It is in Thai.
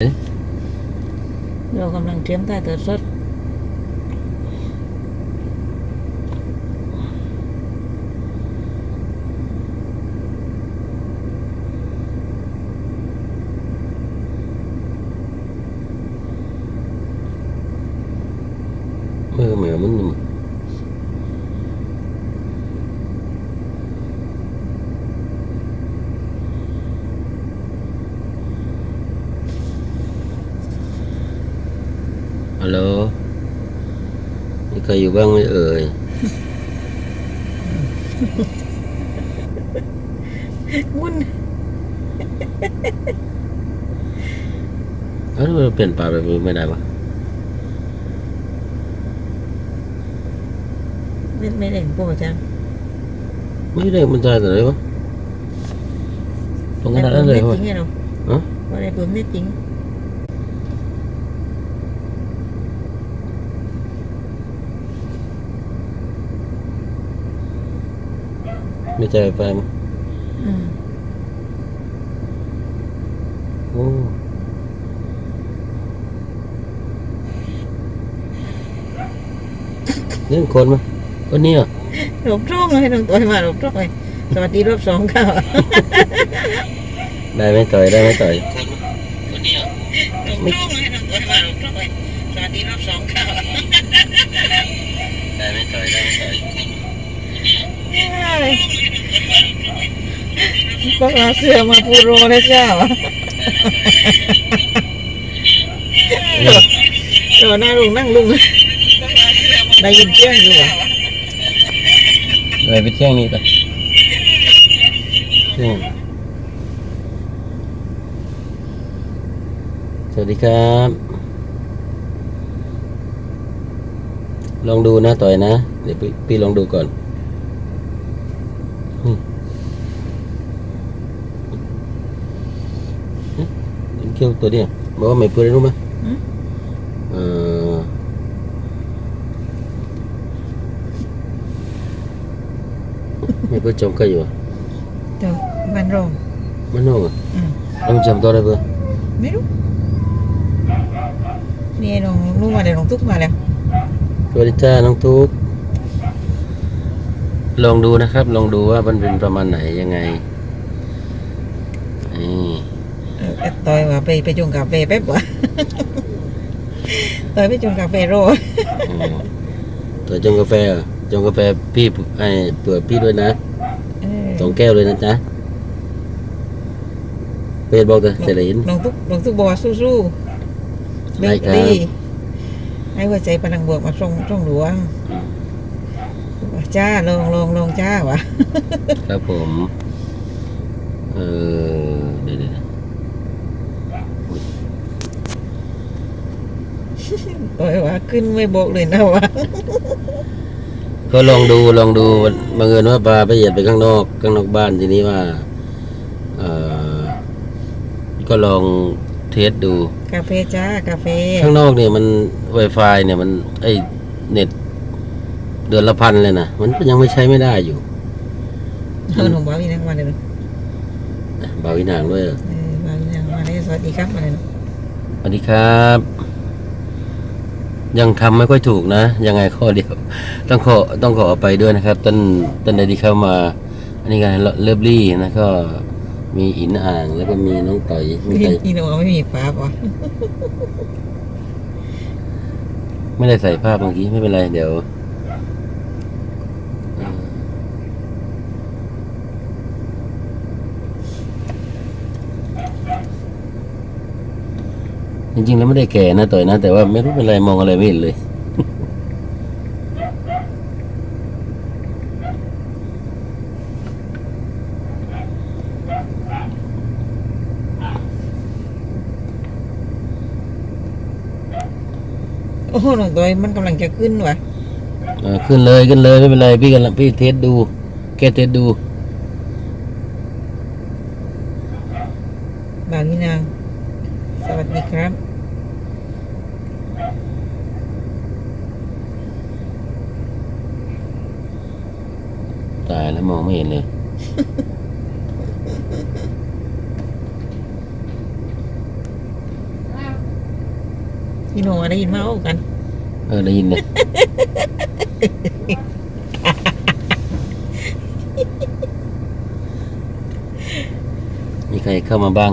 เรากำลังเตรียมถ่ายทอดสดมือเหมือนมัน ฮัลโหลมีใครอยู่บ้างไหมเอ่ยวุ่นเอ้าเราเปลี่ยนปลาแบบนี้ไม่ได้ปะไม่ไม่เล่นโปจังไม่ได้มันใจแต่ไหนวะตรงขนาดนั้นเลยจวะริงไงเราฮะ ว่าในปืนไม่จริง ไม่ใจไฟมั้ยอืมโอ้เรื่องคนมั้ยคนนี้อะหลบช่องเลยน้องตัวมาหลบช่องเลยสวัสดีรอบสองค่ะได้ไหมต่อยได้ไหมต่อยหลบช่องเลยน้องตัวมาหลบช่องเลยสวัสดีรอบสองค่ะได้ไหมต่อยได้ไหมต่อย ก็เอาเสื้อมาปูโรแล้วเจ้าเออหน้าลุงนั่งลุงได้ยินเสียงอยู่เหรอเลยไปเที่ยงนี้ไปเที่ยงสวัสดีครับ ลองดูนะต่อยนะ เดี๋ยวพี่พี่ลองดูก่อนอืมเอ๊ะเห็นเขี้ยวตัวเนี้ยบอกว่าไม่เปื่อยรู้ไหม อืม เออไม่เปื่อยจมก็อยู่อะเดี๋ยวมันโรงมันโน่อะอืมลองจำตัวได้เปื่อยไม่รู้นี่น้องลุงมาเดี๋ยวน้องตุ๊กมาแล้วสวัสดีจ้าน้องทุกลองดูนะครับ ลองดูว่ามันเป็นประมาณไหนยังไงนี่ เออต่อยว่าไปไปจงกาแฟแป๊บวะต่อยไปจงกาแฟโรอืมตัวจงกาแฟเหรอจงกาแฟพี่ไอ้เปิดพี่ด้วยนะเออสองแก้วเลยนะจ๊ะเป็ดบอกเถอะเจริญน้องตุ๊กน้องตุ๊กบอกว่าสู้ๆได้เด็กครับดีให้หัวใจพลังบวกมาส่งส่งหลวงว่าจ้าลงลงลงจ้าวะ ครับผม เออเดี๋ยว เดี๋ยวต่อยว่าขึ้นไม่บอกเลยนะว่าก็ลองดูลองดูบังเอิญว่าปลาไปเหยียดไปข้างนอกข้างนอกบ้านทีนี้ว่าเออก็ลองเทสดู กาแฟจ้ากาแฟข้างนอกเนี่ยมัน Wi-Fi เนี่ยมันไอเน็ตเดือนละพันเลยนะมันก็ยังไม่ใช้ไม่ได้อยู่เออหนุ่มบ้าวีนังมาเลยเนอะบาวินางด้วยเหรอเออบ้าวีนังมาเลยสวัสดีครับมาเลยเนอะสวัสดีครับ ยังทำไม่ค่อยถูกนะ ยังไงข้อเดียว ต้องขอต้องขอไปด้วยนะครับต้นต้นใดที่เข้ามา อันนี้กันเลิฟลี่นะก็มีอินอ่างแล้วก็มีน้องต่อยมีนี่ต่อยนี่หนูไม่มีฟ้าป่ะไม่ได้ใส่ภาพเมื่อกี้ไม่เป็นไรเดี๋ยว จริงๆแล้วไม่ได้แก่นะต่อยนะ แต่ว่าไม่รู้เป็นไรมองอะไรไม่เห็นเลย โอ้โหหนุ่มตัวมันกำลังจะขึ้นว่ะเออขึ้นเลยขึ้นเลยไม่เป็นไรพี่กันละพี่เทสดูแค่เทสดูบ้าวีนังสวัสดีครับ ตาย แล้วมองไม่เห็นเลย พี่โนได้ยินมาโอ้กัน เออได้ยินเนี่ยมีใครเข้ามาบ้าง